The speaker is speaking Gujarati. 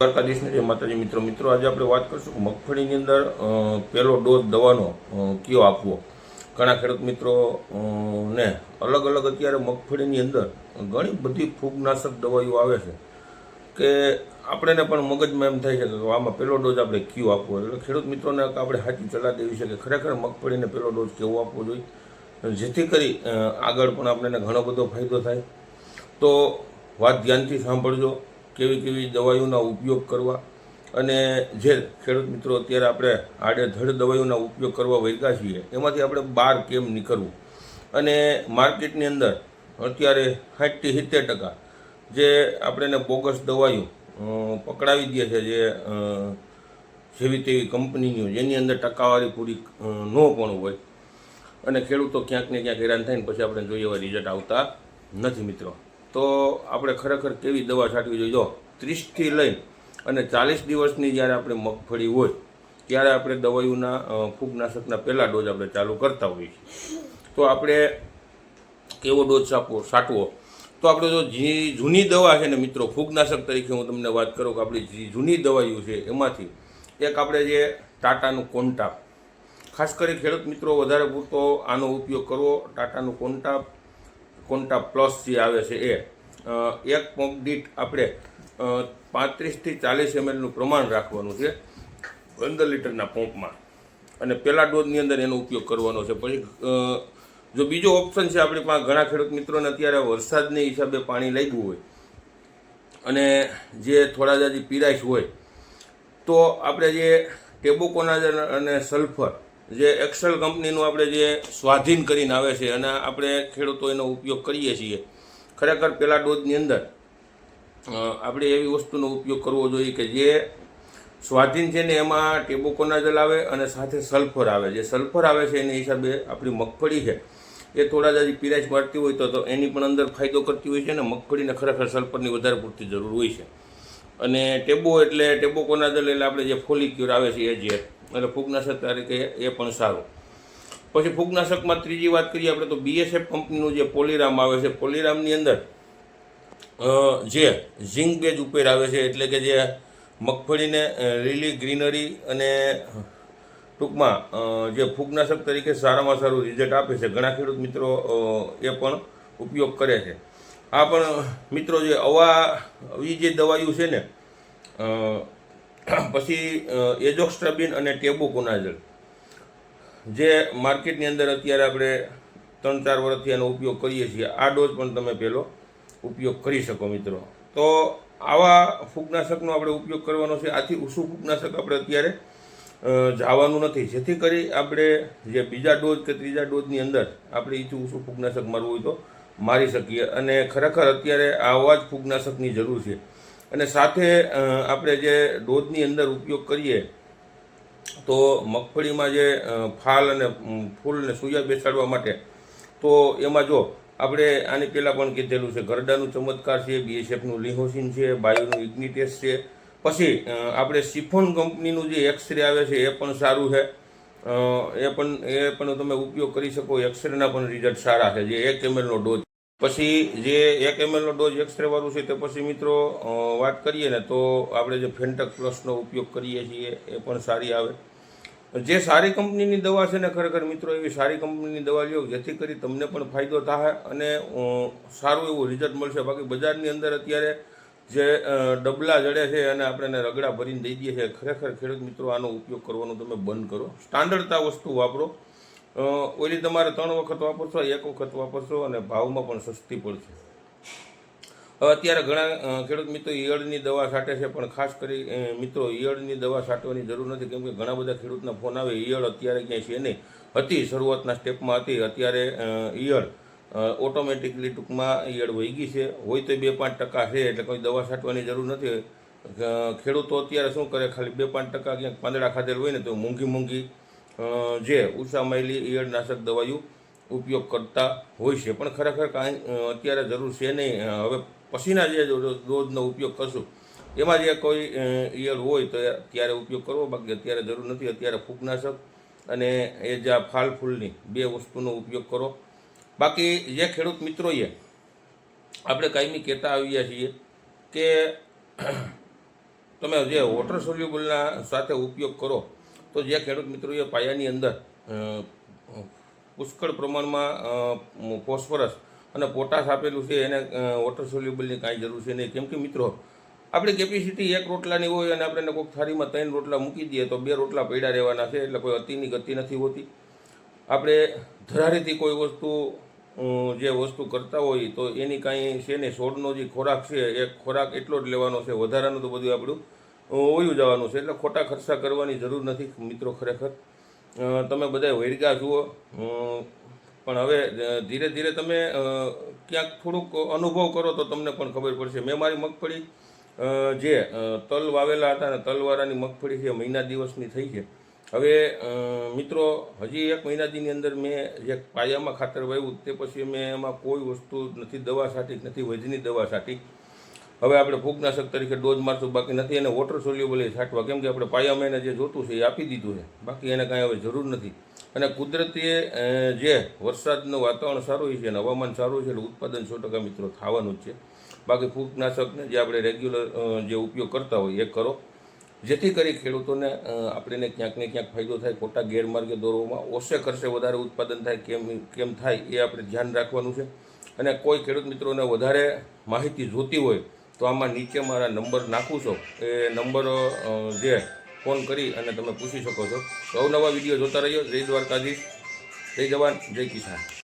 દ્વારકાધીશને જે માતાજી મિત્રો મિત્રો, આજે આપણે વાત કરીશું મગફળીની અંદર પહેલો ડોઝ દવાનો કયો આપવો? ઘણા ખેડૂત મિત્રો ને અલગ અલગ અત્યારે મગફળીની અંદર ઘણી બધી ફૂગનાશક દવાઈઓ આવે છે કે આપણને પણ મગજમાં એમ થાય છે કે આમાં પહેલો ડોઝ આપણે કયો આપવો? એટલે ખેડૂત મિત્રોને આપણે સાચી સલાહ દેવી છે કે ખરેખર મગફળીને પહેલો ડોઝ કેવો આપવો જોઈએ? જેથી કરી આગળ પણ આપણને ઘણો બધો ફાયદો થાય. તો વાત ધ્યાનથી સાંભળજો. કેવી કેવી દવાઈઓના ઉપયોગ કરવા અને જે ખેડૂત મિત્રો અત્યારે આપણે આડેધડ દવાઈઓના ઉપયોગ કરવા વૈગા છીએ, એમાંથી આપણે બહાર કેમ નીકળવું? અને માર્કેટની અંદર અત્યારે સાઠથી સિત્તેર ટકા જે આપણને બોગસ દવાઈઓ પકડાવી દે છે જે જેવી તેવી કંપનીઓ, જેની અંદર ટકાવારી પૂરી ન પણ હોય. અને ખેડૂતો ક્યાંક ને ક્યાંક હેરાન થાય ને પછી આપણે જોઈએ એવા રિઝલ્ટ આવતા નથી મિત્રો. તો આપણે ખરેખર કેવી દવા છાંટવી જોઈએ? જો, ત્રીસથી લઈ અને ચાલીસ દિવસની જ્યારે આપણે મગફળી હોય, ત્યારે આપણે દવાઈઓના ફૂગનાશકના પહેલા ડોઝ આપણે ચાલુ કરતા હોઈએ છીએ. તો આપણે કેવો ડોઝ છાપવો છાંટવો? તો આપણે જો જે, જૂની દવા છે ને મિત્રો, ફૂગનાશક તરીકે હું તમને વાત કરું કે આપણી જે, જૂની દવાઈઓ છે એમાંથી, એક આપણે જે ટાટાનું કોન્ટાપ. ખાસ કરી ખેડૂત મિત્રો, વધારે પૂરતો આનો ઉપયોગ કરવો, ટાટાનું કોન્ટાપ કોન્ટા પ્લસ જે આવે છે એ એક પંપ દીઠ આપણે પાંત્રીસથી ચાલીસ એમએલનું પ્રમાણ રાખવાનું છે પંદર લીટરના પંપમાં. અને પહેલા ડોઝની અંદર એનો ઉપયોગ કરવાનો છે. પછી જો બીજો ઓપ્શન છે આપણી પાસે, ઘણા ખેડૂત મિત્રોને અત્યારે વરસાદને હિસાબે પાણી લાગ્યું હોય, અને જે થોડા જાજી પીરાશ હોય, તો આપણે જે ટેબોકોનાઝર અને સલ્ફર જે એક્સેલ કંપનીનું આપણે જે સ્વાધીન કરીને આવે છે અને આપણે ખેડૂતો એનો ઉપયોગ કરીએ છીએ. ખરેખર પહેલા ડોઝની અંદર આપણે એવી વસ્તુનો ઉપયોગ કરવો જોઈએ કે જે સ્વાધીન છે ને એમાં ટેબોકોનાઝલ આવે અને સાથે સલ્ફર આવે. જે સલ્ફર આવે છે એની હિસાબે આપણી મગફળી છે, એ થોડા જાજી પીરાશ મારતી હોય તો તો એની પણ અંદર ફાયદો કરતી હોય છે ને મગફળીને ખરેખર સલ્ફરની વધારે પૂરતી જરૂર હોય છે. અને ટેબો એટલે ટેબોકોનાજલ એટલે આપણે જે ફોલિક્યુર આવે છે એ જે એટલે ફૂગનાશક તરીકે એ પણ સારું. પછી ફૂગનાશકમાં ત્રીજી વાત કરીએ આપણે તો બીએસએફ કંપનીનું જે પોલીરામ આવે છે, પોલીરામની અંદર જે ઝીંક બેજ ઉપર આવે છે, એટલે કે જે મગફળીને લીલી ગ્રીનરી અને ટૂંકમાં જે ફૂગનાશક તરીકે સારામાં સારું રિઝલ્ટ આપે છે. ઘણા ખેડૂત મિત્રો એ પણ ઉપયોગ કરે છે. આ પણ મિત્રો જે અવા આવી જે દવાઈઓ છે ને પછી એજોક્સ્ટ્રાબિન અને ટેબુકોનાઝલ. જે માર્કેટની અંદર અત્યારે આપણે ત્રણ ચાર વર્ષથી એનો ઉપયોગ કરીએ છીએ. આ ડોઝ પણ તમે પહેલો ઉપયોગ કરી શકો મિત્રો. તો આવા ફૂગનાશકનો આપણે ઉપયોગ કરવાનો છે. આથી ઉષુ ફૂગનાશક આપણે અત્યારે જવાનું નથી. જેથી કરી આપણે જે બીજા ડોઝ કે ત્રીજા ડોઝની અંદર આપણે ઈચ્છું ઉષુ ફૂગનાશક મારવું હોય તો મારી શકીએ. અને ખરેખર અત્યારે આવા જ ફૂગનાશકની જરૂર છે. અને સાથે આપણે જે ડોઝની અંદર ઉપયોગ કરીએ, તો મગફળીમાં જે ફાલ અને ફૂલને સૂયા બેસાડવા માટે, તો એમાં જો આપણે આની પહેલાં પણ કીધેલું છે, ગરડાનું ચમત્કાર છે બીએસએફનું લિહોસિન છે, બાયોનું ઇગ્નિટેસ છે. પછી આપણે સિફોન કંપનીનું જે એક્સરે આવે છે, એ પણ સારું છે. એ પણ એ પણ તમે ઉપયોગ કરી શકો એક્સરેના પણ રિઝલ્ટ સારા છે, જે એક એમએલનો ડોઝ પછી જે એક એમએલનો ડોઝ એક્સરે વાળું છે તે પછી મિત્રો વાત કરીએ ને તો આપણે જે ફેન્ટક પ્લસનો ઉપયોગ કરીએ છીએ, એ પણ સારી આવે. જે સારી કંપનીની દવા છે ને ખરેખર મિત્રો, એવી સારી કંપનીની દવા લ્યો, જેથી કરી તમને પણ ફાયદો થાય અને સારું એવું રિઝલ્ટ મળશે. બાકી બજારની અંદર અત્યારે જે ડબલા જડે છે અને આપણે રગડા ભરીને દઈ દઈએ છીએ, ખરેખર ખેડૂત મિત્રો, આનો ઉપયોગ કરવાનો તમે બંધ કરો. સ્ટાન્ડર્ડતા વસ્તુ વાપરો. ઓલી તમારે ત્રણ વખત વાપરશો, એક વખત વાપરશો અને ભાવમાં પણ સસ્તી પડશે. હવે અત્યારે ઘણા ખેડૂત મિત્રો ઈયળની દવા છાંટે છે, પણ ખાસ કરી મિત્રો ઈયળની દવા છાંટવાની જરૂર નથી, કેમ કે ઘણા બધા ખેડૂતના ફોન આવે, ઈયળ અત્યારે ક્યાંય છે નહીં. હતી, શરૂઆતના સ્ટેપમાં હતી, અત્યારે ઈયળ ઓટોમેટિકલી ટૂંકમાં ઈયળ વહી ગઈ છે. હોય તો બે પાંચ ટકા છે, એટલે કોઈ દવા છાંટવાની જરૂર નથી. ખેડૂતો અત્યારે શું કરે, ખાલી બે પાંચ ટકા ક્યાંક પાંદડા ખાધેલ હોય ને, તો મોંઘી મોંઘી જે ઉષા માયલી ઈયળનાશક દવાઈઓ ઉપયોગ કરતા હોય છે. પણ ખરેખર કાંઈ અત્યારે જરૂર છે નહીં. હવે પછીના જે રોજનો ઉપયોગ કરશું, એમાં જે કોઈ ઈયળ હોય તો અત્યારે ત્યારે ઉપયોગ કરવો. બાકી અત્યારે જરૂર નથી. અત્યારે ફૂગનાશક અને એ જે ફાલ ફૂલની બે વસ્તુનો ઉપયોગ કરો. બાકી જે ખેડૂત મિત્રોએ આપણે કાયમી કહેતા આવ્યા છીએ કે, તમે જે વોટર સોલ્યુબલના સાથે ઉપયોગ કરો તો જે ખેડૂત મિત્રોએ પાયાની અંદર પુષ્કળ પ્રમાણમાં ફોસ્ફરસ અને પોટાશ આપેલું છે, એને વોટર સોલ્યુબલની કાંઈ જરૂર છે નહીં. કેમ કે મિત્રો, આપણે કેપેસિટી એક રોટલાની હોય અને આપણે કોઈક થાળીમાં ત્રણ રોટલા મૂકી દઈએ તો બે રોટલા પડ્યા રહેવાના છે, એટલે કોઈ અતિની ગતિ નથી હોતી. આપણે ધરારીથી કોઈ વસ્તુ જે વસ્તુ કરતા હોય તો એની કાંઈ છે ને છોડનો જે ખોરાક છે, એ ખોરાક એટલો જ લેવાનો છે. વધારાનું તો બધું આપણું વયું જવાનું છે એટલે ખોટા ખર્ચા કરવાની જરૂર નથી મિત્રો ખરેખર. તમે બધા વૈરગા જુઓ. પણ હવે ધીરે ધીરે તમે ક્યાંક થોડુંક અનુભવ કરો તો તમને પણ ખબર પડશે. મેં મારી મગફળી જે તલ વાવેલા હતા ને તલવાળાની મગફળી છે મહિના દિવસની થઈ છે. હવે મિત્રો, હજી એક મહિનાની અંદર મેં જે પાયામાં ખાતર વાવ્યું તે પછી મેં એમાં કોઈ વસ્તુ નથી, દવા છાંટી નથી, વૈજની દવા છાંટી. હવે આપણે ફૂગનાશક તરીકે ડોઝ મારશું, બાકી નથી એને વોટર સોલ્યુબલ એ છાંટવા. કેમ કે આપણે પાયામાં એને જે જોતું છે એ આપી દીધું છે. બાકી એને કાંઈ હવે જરૂર નથી. અને કુદરતી જે વરસાદનું વાતાવરણ સારું છે અને હવામાન સારું છે એટલે ઉત્પાદન સો ટકા મિત્રો થવાનું જ છે. બાકી ફૂગનાશકને જે આપણે રેગ્યુલર જે ઉપયોગ કરતા હોય એ કરો. જેથી કરી ખેડૂતોને આપણને ક્યાંક ને ક્યાંક ફાયદો થાય ખોટા ગેરમાર્ગે દોરવામાં. ઓછે કરશે વધારે ઉત્પાદન થાય કેમ કેમ થાય એ આપણે ધ્યાન રાખવાનું છે. અને કોઈ ખેડૂત મિત્રોને વધારે માહિતી જોતી હોય તો આમાં નીચે મારા નંબર નાખું છો. એ નંબર જે ફોન કરી અને તમે પૂછી શકો છો. તો અવનવા વીડિયો જોતા રહ્યો જય દ્વારકાધીશ. જય જવાન. જય કિસાન.